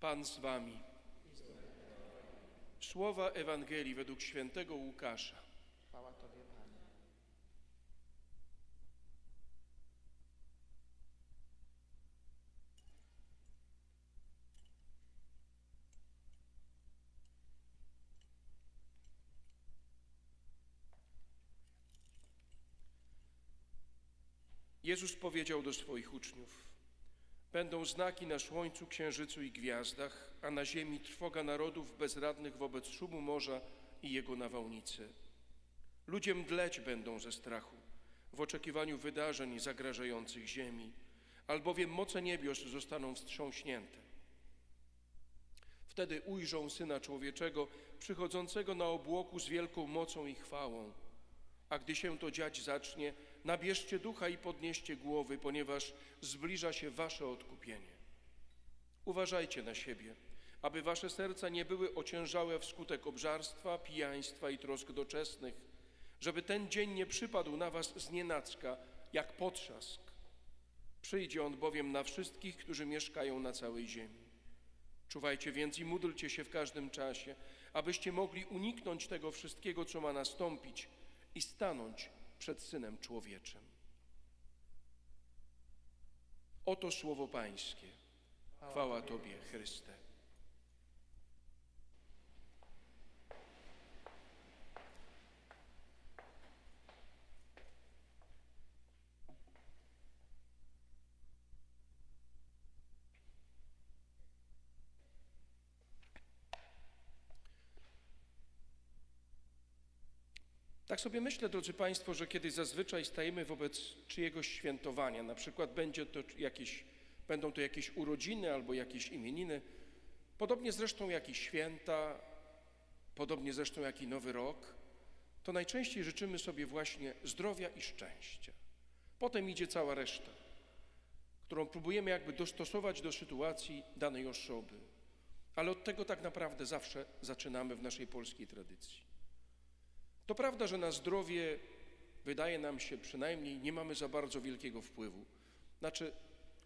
Pan z wami. Słowa Ewangelii według świętego Łukasza. Jezus powiedział do swoich uczniów: Będą znaki na słońcu, księżycu i gwiazdach, a na ziemi trwoga narodów bezradnych wobec szumu morza i jego nawałnicy. Ludzie mdleć będą ze strachu w oczekiwaniu wydarzeń zagrażających ziemi, albowiem moce niebios zostaną wstrząśnięte. Wtedy ujrzą Syna Człowieczego przychodzącego na obłoku z wielką mocą i chwałą. A gdy się to dziać zacznie, nabierzcie ducha i podnieście głowy, ponieważ zbliża się wasze odkupienie. Uważajcie na siebie, aby wasze serca nie były ociężałe wskutek obżarstwa, pijaństwa i trosk doczesnych, żeby ten dzień nie przypadł na was znienacka, jak potrzask. Przyjdzie on bowiem na wszystkich, którzy mieszkają na całej ziemi. Czuwajcie więc i módlcie się w każdym czasie, abyście mogli uniknąć tego wszystkiego, co ma nastąpić i stanąć przed Synem Człowieczym. Oto słowo Pańskie. Chwała Tobie, Chryste. Tak sobie myślę, drodzy Państwo, że kiedy zazwyczaj stajemy wobec czyjegoś świętowania, na przykład będzie to jakieś, będą to jakieś urodziny albo jakieś imieniny, podobnie zresztą jak i święta, podobnie zresztą jak i Nowy Rok, to najczęściej życzymy sobie właśnie zdrowia i szczęścia. Potem idzie cała reszta, którą próbujemy jakby dostosować do sytuacji danej osoby. Ale od tego tak naprawdę zawsze zaczynamy w naszej polskiej tradycji. To prawda, że na zdrowie wydaje nam się przynajmniej nie mamy za bardzo wielkiego wpływu. Znaczy,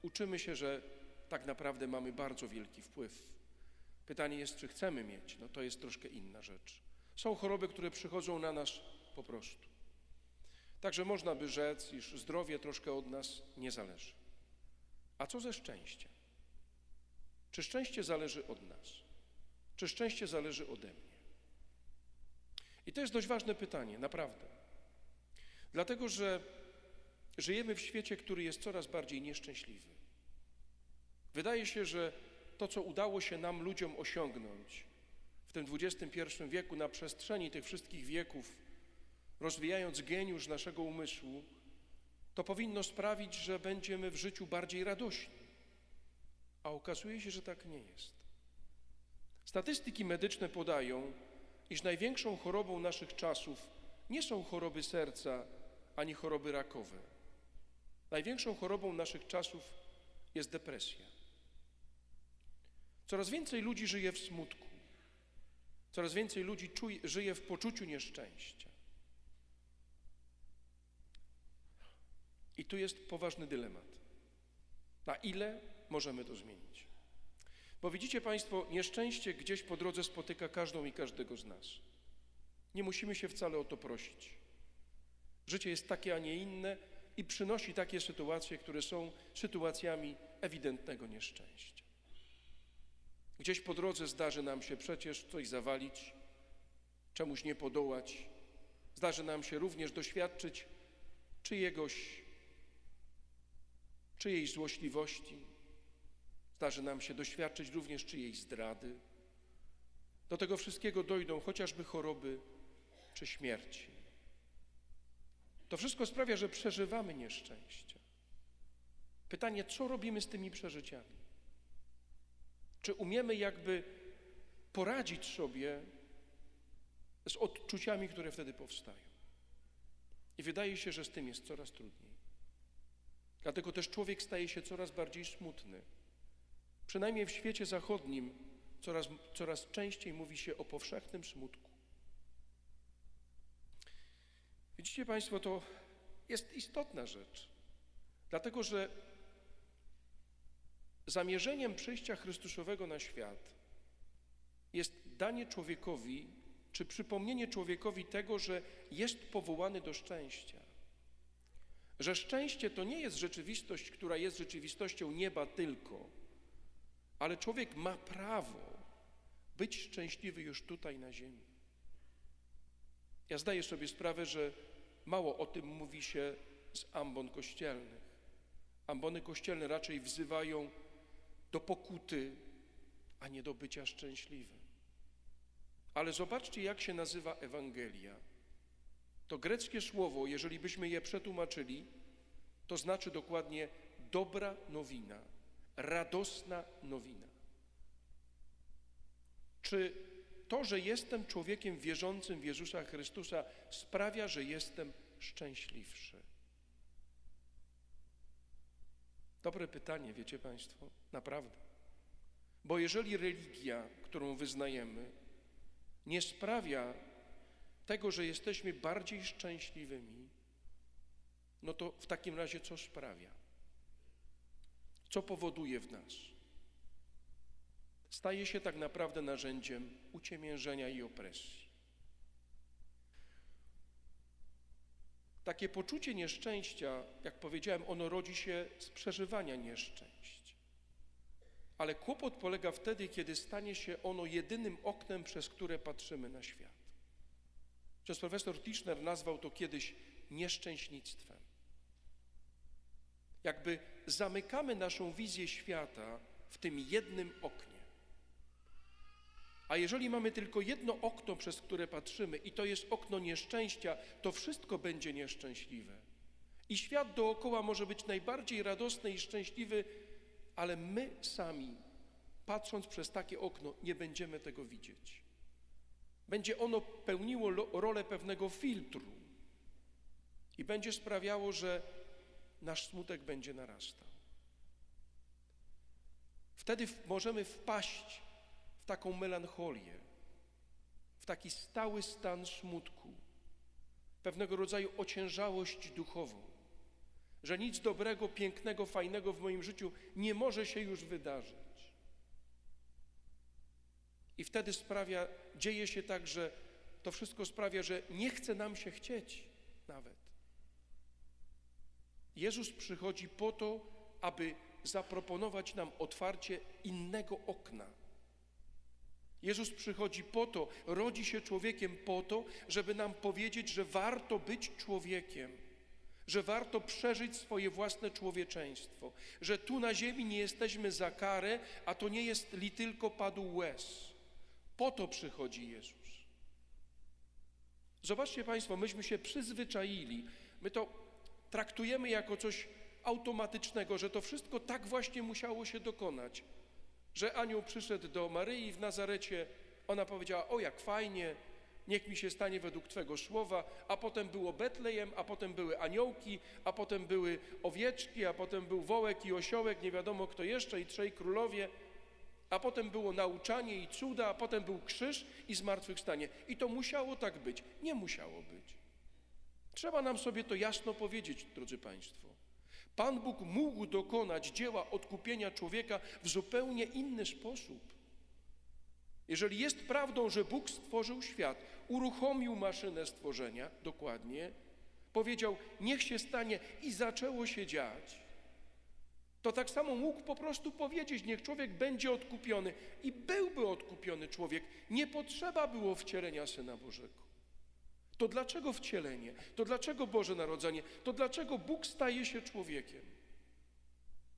uczymy się, że tak naprawdę mamy bardzo wielki wpływ. Pytanie jest, czy chcemy mieć. No to jest troszkę inna rzecz. Są choroby, które przychodzą na nas po prostu. Także można by rzec, iż zdrowie troszkę od nas nie zależy. A co ze szczęściem? Czy szczęście zależy od nas? Czy szczęście zależy ode mnie? I to jest dość ważne pytanie, naprawdę. Dlatego, że żyjemy w świecie, który jest coraz bardziej nieszczęśliwy. Wydaje się, że to, co udało się nam, ludziom, osiągnąć w tym XXI wieku, na przestrzeni tych wszystkich wieków, rozwijając geniusz naszego umysłu, to powinno sprawić, że będziemy w życiu bardziej radośni. A okazuje się, że tak nie jest. Statystyki medyczne podają, iż największą chorobą naszych czasów nie są choroby serca ani choroby rakowe. Największą chorobą naszych czasów jest depresja. Coraz więcej ludzi żyje w smutku. Coraz więcej ludzi czuje, żyje w poczuciu nieszczęścia. I tu jest poważny dylemat. Na ile możemy to zmienić? Bo widzicie Państwo, nieszczęście gdzieś po drodze spotyka każdą i każdego z nas. Nie musimy się wcale o to prosić. Życie jest takie, a nie inne i przynosi takie sytuacje, które są sytuacjami ewidentnego nieszczęścia. Gdzieś po drodze zdarzy nam się przecież coś zawalić, czemuś nie podołać. Zdarzy nam się również doświadczyć czyjegoś, czyjejś złośliwości, Zdarzy nam się doświadczyć również czyjejś zdrady. Do tego wszystkiego dojdą chociażby choroby czy śmierci. To wszystko sprawia, że przeżywamy nieszczęście. Pytanie, co robimy z tymi przeżyciami? Czy umiemy jakby poradzić sobie z odczuciami, które wtedy powstają? I wydaje się, że z tym jest coraz trudniej. Dlatego też człowiek staje się coraz bardziej smutny. Przynajmniej w świecie zachodnim coraz, coraz częściej mówi się o powszechnym smutku. Widzicie Państwo, to jest istotna rzecz, dlatego że Zamierzeniem przyjścia Chrystusowego na świat jest danie człowiekowi, czy przypomnienie człowiekowi tego, że jest powołany do szczęścia. Że szczęście to nie jest rzeczywistość, która jest rzeczywistością nieba tylko, ale człowiek ma prawo być szczęśliwy już tutaj na ziemi. Ja zdaję sobie sprawę, że mało o tym mówi się z ambon kościelnych. Ambony kościelne raczej wzywają do pokuty, a nie do bycia szczęśliwym. Ale zobaczcie, jak się nazywa Ewangelia. To greckie słowo, jeżeli byśmy je przetłumaczyli, to znaczy dokładnie dobra nowina, radosna nowina. Czy to, że jestem człowiekiem wierzącym w Jezusa Chrystusa, sprawia, że jestem szczęśliwszy? Dobre pytanie, wiecie Państwo, naprawdę. Bo jeżeli religia, którą wyznajemy, nie sprawia tego, że jesteśmy bardziej szczęśliwymi, no to w takim razie co sprawia? Co powoduje w nas? Staje się tak naprawdę narzędziem uciemiężenia i opresji. Takie poczucie nieszczęścia, jak powiedziałem, ono rodzi się z przeżywania nieszczęść. Ale kłopot polega wtedy, kiedy stanie się ono jedynym oknem, przez które patrzymy na świat. Przez profesor Tischner nazwał to kiedyś nieszczęśnictwem. Jakby zamykamy naszą wizję świata w tym jednym oknie. A jeżeli mamy tylko jedno okno, przez które patrzymy, i to jest okno nieszczęścia, to wszystko będzie nieszczęśliwe. I świat dookoła może być najbardziej radosny i szczęśliwy, ale my sami, patrząc przez takie okno, nie będziemy tego widzieć. Będzie ono pełniło rolę pewnego filtru i będzie sprawiało, że nasz smutek będzie narastał. Wtedy możemy wpaść w taką melancholię, w taki stały stan smutku, pewnego rodzaju ociężałość duchową, że nic dobrego, pięknego, fajnego w moim życiu nie może się już wydarzyć. I wtedy sprawia, dzieje się tak, że to wszystko sprawia, że nie chce nam się chcieć nawet. Jezus przychodzi po to, aby zaproponować nam otwarcie innego okna. Jezus przychodzi po to, rodzi się człowiekiem po to, żeby nam powiedzieć, że warto być człowiekiem, że warto przeżyć swoje własne człowieczeństwo, że tu na ziemi nie jesteśmy za karę, a to nie jest li tylko padł łez. Po to przychodzi Jezus. Zobaczcie Państwo, myśmy się przyzwyczaili, my to traktujemy jako coś automatycznego, że to wszystko tak właśnie musiało się dokonać, że anioł przyszedł do Maryi w Nazarecie, ona powiedziała, o jak fajnie, niech mi się stanie według Twego słowa, a potem było Betlejem, a potem były aniołki, a potem były owieczki, a potem był wołek i osiołek, nie wiadomo kto jeszcze i trzej królowie, a potem było nauczanie i cuda, a potem był krzyż i zmartwychwstanie. I to musiało tak być. Nie musiało być. Trzeba nam sobie to jasno powiedzieć, drodzy Państwo. Pan Bóg mógł dokonać dzieła odkupienia człowieka w zupełnie inny sposób. Jeżeli jest prawdą, że Bóg stworzył świat, uruchomił maszynę stworzenia, dokładnie, powiedział, niech się stanie i zaczęło się dziać, to tak samo mógł po prostu powiedzieć, niech człowiek będzie odkupiony i byłby odkupiony człowiek. Nie potrzeba było wcielenia Syna Bożego. To dlaczego wcielenie? To dlaczego Boże Narodzenie? To dlaczego Bóg staje się człowiekiem?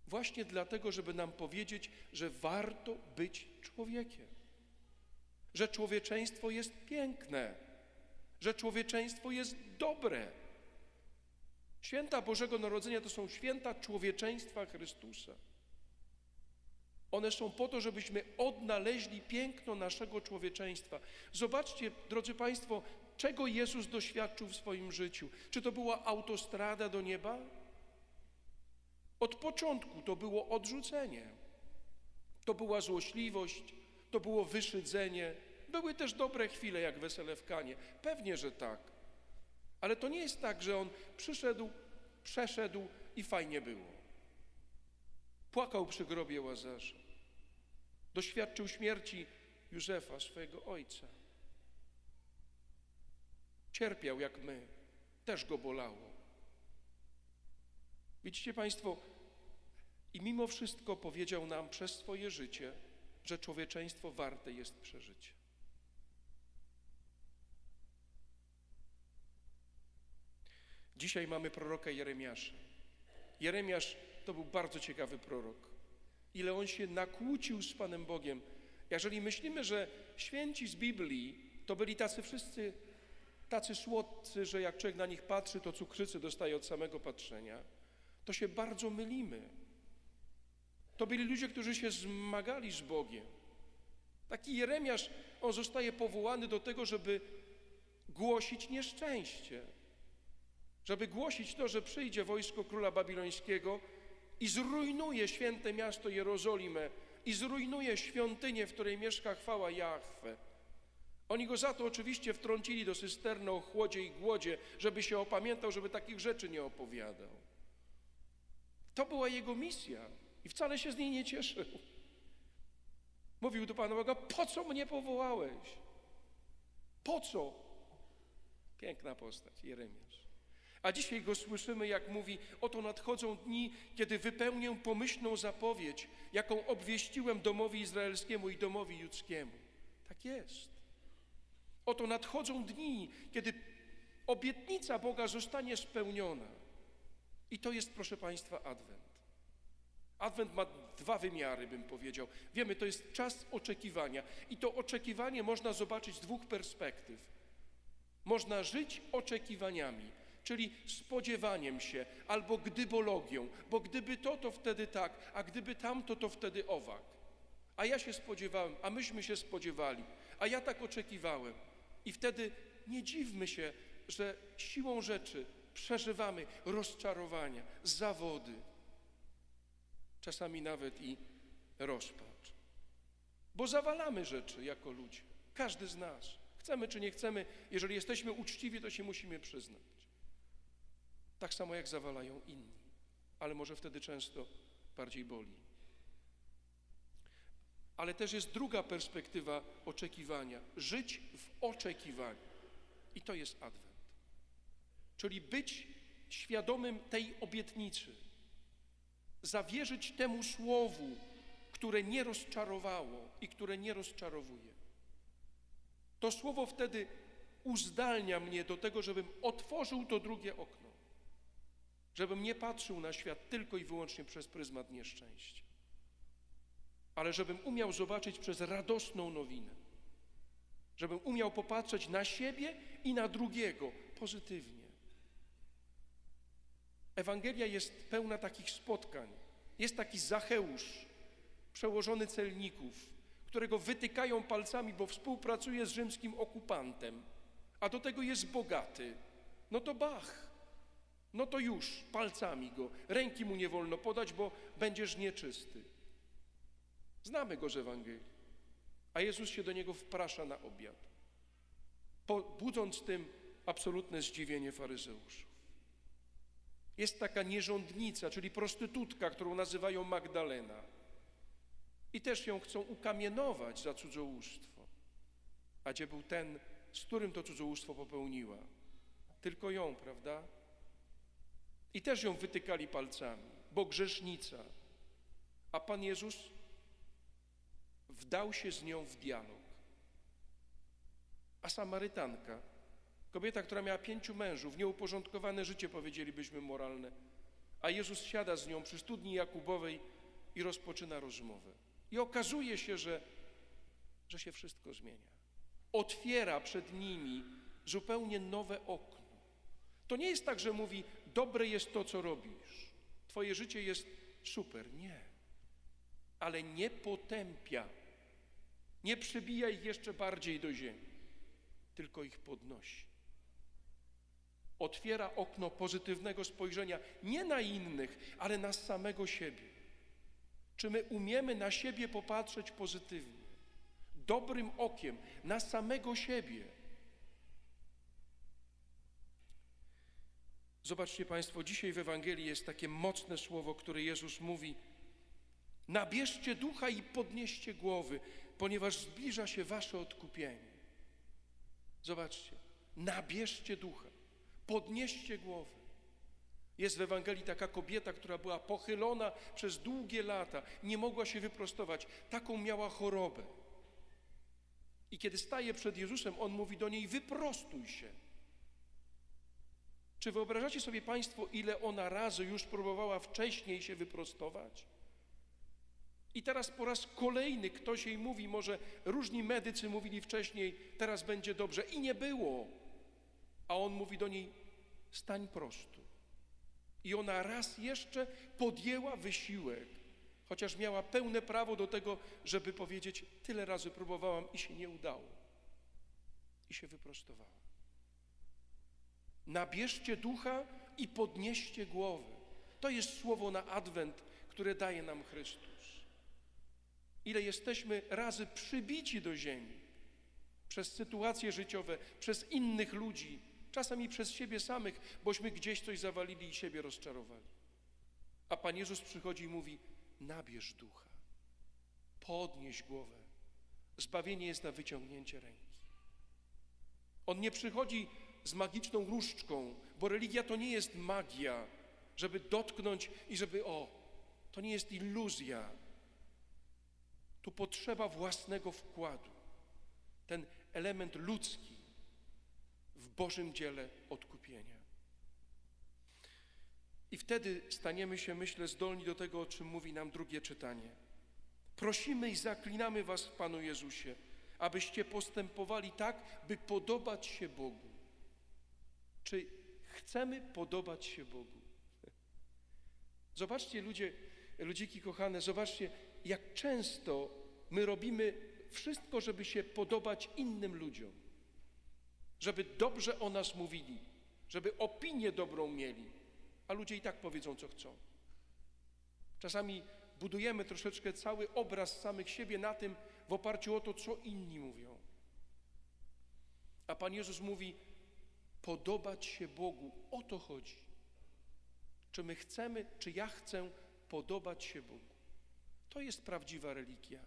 Właśnie dlatego, żeby nam powiedzieć, że warto być człowiekiem. Że człowieczeństwo jest piękne, że człowieczeństwo jest dobre. Święta Bożego Narodzenia to są święta człowieczeństwa Chrystusa. One są po to, żebyśmy odnaleźli piękno naszego człowieczeństwa. Zobaczcie, drodzy Państwo, czego Jezus doświadczył w swoim życiu. Czy to była autostrada do nieba? Od początku to było odrzucenie, to była złośliwość, to było wyszydzenie. Były też dobre chwile, jak wesele w Kanie. Pewnie, że tak. Ale to nie jest tak, że on przyszedł, przeszedł i fajnie było. Płakał przy grobie Łazarza. Doświadczył śmierci Józefa, swojego ojca. Cierpiał jak my, też go bolało. Widzicie Państwo, i mimo wszystko powiedział nam przez swoje życie, że człowieczeństwo warte jest przeżycia. Dzisiaj mamy proroka Jeremiasza. Jeremiasz to był bardzo ciekawy prorok. Ile on się nakłócił z Panem Bogiem. Jeżeli myślimy, że święci z Biblii to byli tacy wszyscy, tacy słodcy, że jak człowiek na nich patrzy, to cukrzycy dostaje od samego patrzenia, to się bardzo mylimy. To byli ludzie, którzy się zmagali z Bogiem. Taki Jeremiasz, on zostaje powołany do tego, żeby głosić nieszczęście, żeby głosić to, że przyjdzie wojsko króla babilońskiego i zrujnuje święte miasto Jerozolimę i zrujnuje świątynię, w której mieszka chwała Jahwe. Oni go za to oczywiście wtrącili do cysterny o chłodzie i głodzie, żeby się opamiętał, żeby takich rzeczy nie opowiadał. To była jego misja i wcale się z niej nie cieszył. Mówił do Pana Boga, po co mnie powołałeś? Po co? Piękna postać, Jeremiasz. A dzisiaj go słyszymy, jak mówi: Oto nadchodzą dni, kiedy wypełnię pomyślną zapowiedź, jaką obwieściłem domowi izraelskiemu i domowi judzkiemu. Tak jest. Oto nadchodzą dni, kiedy obietnica Boga zostanie spełniona. I to jest, proszę Państwa, Adwent. Adwent ma dwa wymiary, bym powiedział. Wiemy, to jest czas oczekiwania. I to oczekiwanie można zobaczyć z dwóch perspektyw. Można żyć oczekiwaniami, czyli spodziewaniem się, albo gdybologią, bo gdyby to, to wtedy tak, a gdyby tamto, to wtedy owak. A ja się spodziewałem, a myśmy się spodziewali, a ja tak oczekiwałem. I wtedy nie dziwmy się, że siłą rzeczy przeżywamy rozczarowania, zawody, czasami nawet i rozpacz. Bo zawalamy rzeczy jako ludzie, każdy z nas. Chcemy czy nie chcemy, jeżeli jesteśmy uczciwi, to się musimy przyznać. Tak samo jak zawalają inni, ale może wtedy często bardziej boli. Ale też jest druga perspektywa oczekiwania żyć w oczekiwaniu. I to jest Adwent. Czyli być świadomym tej obietnicy, zawierzyć temu słowu, które nie rozczarowało i które nie rozczarowuje. To słowo wtedy uzdalnia mnie do tego, żebym otworzył to drugie okno, żebym nie patrzył na świat tylko i wyłącznie przez pryzmat nieszczęścia, ale żebym umiał zobaczyć przez radosną nowinę, żebym umiał popatrzeć na siebie i na drugiego pozytywnie. Ewangelia jest pełna takich spotkań. Jest taki Zacheusz, przełożony celników, którego wytykają palcami, bo współpracuje z rzymskim okupantem, a do tego jest bogaty. No to bach, no to już, palcami go. Ręki mu nie wolno podać, bo będziesz nieczysty. Znamy go z Ewangelii. A Jezus się do niego wprasza na obiad, budząc tym absolutne zdziwienie faryzeuszów. Jest taka nierządnica, czyli prostytutka, którą nazywają Magdalena. I też ją chcą ukamienować za cudzołóstwo. A gdzie był ten, z którym to cudzołóstwo popełniła? Tylko ją, prawda? I też ją wytykali palcami, bo grzesznica. A Pan Jezus wdał się z nią w dialog. A Samarytanka, kobieta, która miała pięciu mężów, nieuporządkowane życie, powiedzielibyśmy, moralne, a Jezus siada z nią przy studni Jakubowej i rozpoczyna rozmowę. I okazuje się, że, że się wszystko zmienia. Otwiera przed nimi zupełnie nowe okno. To nie jest tak, że mówi, dobre jest to, co robisz, twoje życie jest super. Nie. Ale nie potępia nie przybija ich jeszcze bardziej do ziemi, tylko ich podnosi. Otwiera okno pozytywnego spojrzenia nie na innych, ale na samego siebie. Czy my umiemy na siebie popatrzeć pozytywnie, dobrym okiem, na samego siebie? Zobaczcie Państwo, dzisiaj w Ewangelii jest takie mocne słowo, które Jezus mówi, Nabierzcie ducha i podnieście głowy, ponieważ zbliża się wasze odkupienie. Zobaczcie, nabierzcie ducha, podnieście głowy. Jest w Ewangelii taka kobieta, która była pochylona przez długie lata, nie mogła się wyprostować, taką miała chorobę. I kiedy staje przed Jezusem, on mówi do niej: Wyprostuj się. Czy wyobrażacie sobie Państwo, ile ona razy już próbowała wcześniej się wyprostować? I teraz po raz kolejny ktoś jej mówi, może różni medycy mówili wcześniej, teraz będzie dobrze. I nie było. A on mówi do niej: stań prosto. I ona raz jeszcze podjęła wysiłek, chociaż miała pełne prawo do tego, żeby powiedzieć: Tyle razy próbowałam i się nie udało. I się wyprostowała. Nabierzcie ducha i podnieście głowy. To jest słowo na adwent, które daje nam Chrystus. Ile jesteśmy razy przybici do ziemi przez sytuacje życiowe, przez innych ludzi, czasami przez siebie samych, bośmy gdzieś coś zawalili i siebie rozczarowali. A Pan Jezus przychodzi i mówi: Nabierz ducha, podnieś głowę. Zbawienie jest na wyciągnięcie ręki. On nie przychodzi z magiczną różdżką, bo religia to nie jest magia, żeby dotknąć i żeby o, to nie jest iluzja. Tu potrzeba własnego wkładu. Ten element ludzki w Bożym dziele odkupienia. I wtedy staniemy się, myślę, zdolni do tego, o czym mówi nam drugie czytanie. Prosimy i zaklinamy Was Panu Jezusie, abyście postępowali tak, by podobać się Bogu. Czy chcemy podobać się Bogu? Zobaczcie, ludzie, ludziki kochane, zobaczcie, jak często my robimy wszystko, żeby się podobać innym ludziom, żeby dobrze o nas mówili, żeby opinię dobrą mieli, a ludzie i tak powiedzą, co chcą. Czasami budujemy troszeczkę cały obraz samych siebie na tym, w oparciu o to, co inni mówią. A Pan Jezus mówi, podobać się Bogu. O to chodzi. Czy my chcemy, czy ja chcę podobać się Bogu? To jest prawdziwa religia.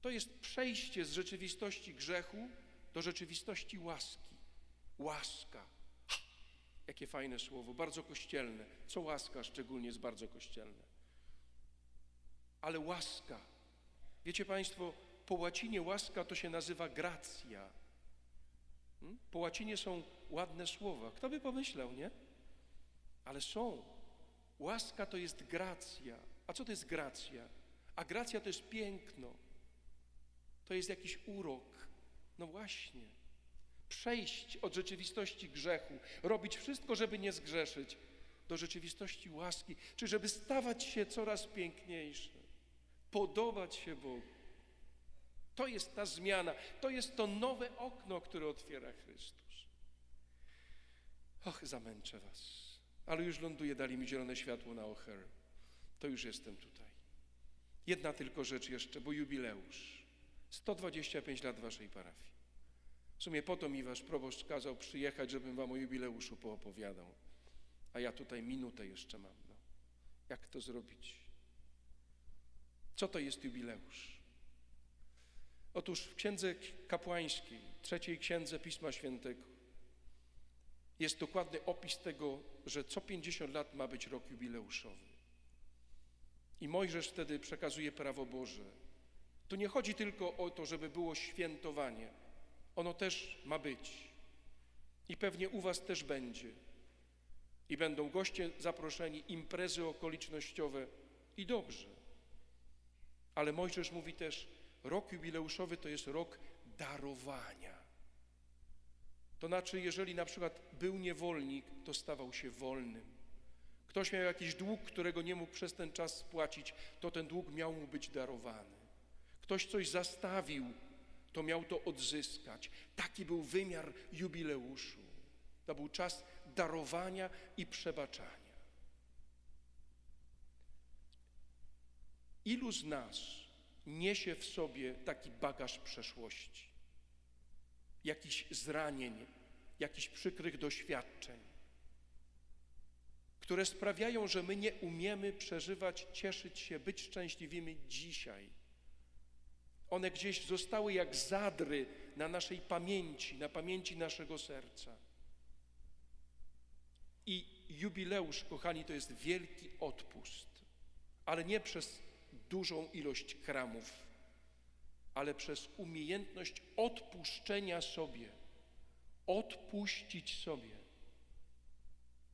To jest przejście z rzeczywistości grzechu do rzeczywistości łaski. Łaska. Jakie fajne słowo, bardzo kościelne. Co łaska szczególnie jest bardzo kościelne. Ale łaska. Wiecie Państwo, po łacinie łaska to się nazywa gracja. Hmm? Po łacinie są ładne słowa. Kto by pomyślał, nie? Ale są. Łaska to jest gracja. A co to jest gracja? A gracja to jest piękno. To jest jakiś urok. No właśnie. Przejść od rzeczywistości grzechu, robić wszystko, żeby nie zgrzeszyć, do rzeczywistości łaski, czy żeby stawać się coraz piękniejsze, podobać się Bogu. To jest ta zmiana, to jest to nowe okno, które otwiera Chrystus. Och, zamęczę Was, ale już ląduję, dali mi zielone światło na O'Hare. To już jestem tutaj. Jedna tylko rzecz jeszcze, bo jubileusz. 125 lat Waszej parafii. W sumie po to mi Wasz proboszcz kazał przyjechać, żebym Wam o jubileuszu poopowiadał. A ja tutaj minutę jeszcze mam. No. Jak to zrobić? Co to jest jubileusz? Otóż w Księdze Kapłańskiej, trzeciej Księdze Pisma Świętego, jest dokładny opis tego, że co 50 lat ma być rok jubileuszowy. I Mojżesz wtedy przekazuje prawo Boże. Tu nie chodzi tylko o to, żeby było świętowanie. Ono też ma być. I pewnie u Was też będzie. I będą goście zaproszeni, imprezy okolicznościowe i dobrze. Ale Mojżesz mówi też, rok jubileuszowy to jest rok darowania. To znaczy, jeżeli na przykład był niewolnik, to stawał się wolnym. Ktoś miał jakiś dług, którego nie mógł przez ten czas spłacić, to ten dług miał mu być darowany. Ktoś coś zastawił, to miał to odzyskać. Taki był wymiar jubileuszu. To był czas darowania i przebaczania. Ilu z nas niesie w sobie taki bagaż przeszłości, jakichś zranień, jakichś przykrych doświadczeń, które sprawiają, że my nie umiemy przeżywać, cieszyć się, być szczęśliwymi dzisiaj. One gdzieś zostały jak zadry na naszej pamięci, na pamięci naszego serca. I jubileusz, kochani, to jest wielki odpust, ale nie przez dużą ilość kramów, ale przez umiejętność odpuszczenia sobie, odpuścić sobie,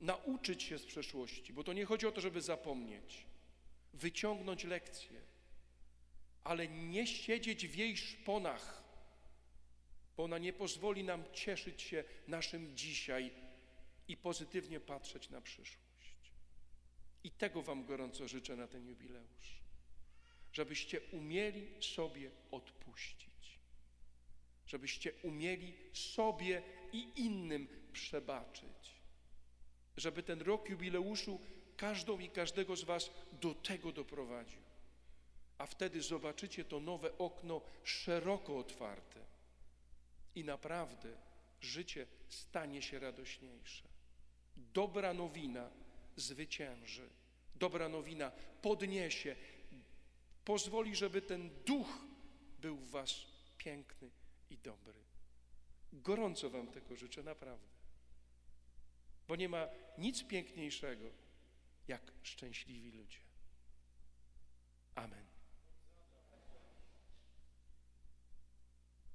nauczyć się z przeszłości, bo to nie chodzi o to, żeby zapomnieć, wyciągnąć lekcje, ale nie siedzieć w jej szponach, bo ona nie pozwoli nam cieszyć się naszym dzisiaj i pozytywnie patrzeć na przyszłość. I tego Wam gorąco życzę na ten jubileusz, żebyście umieli sobie odpuścić, żebyście umieli sobie i innym przebaczyć, żeby ten rok jubileuszu każdą i każdego z Was do tego doprowadził. A wtedy zobaczycie to nowe okno szeroko otwarte i naprawdę życie stanie się radośniejsze. Dobra nowina zwycięży, dobra nowina podniesie, pozwoli, żeby ten duch był w Was piękny i dobry. Gorąco Wam tego życzę, naprawdę. Bo nie ma nic piękniejszego jak szczęśliwi ludzie. Amen.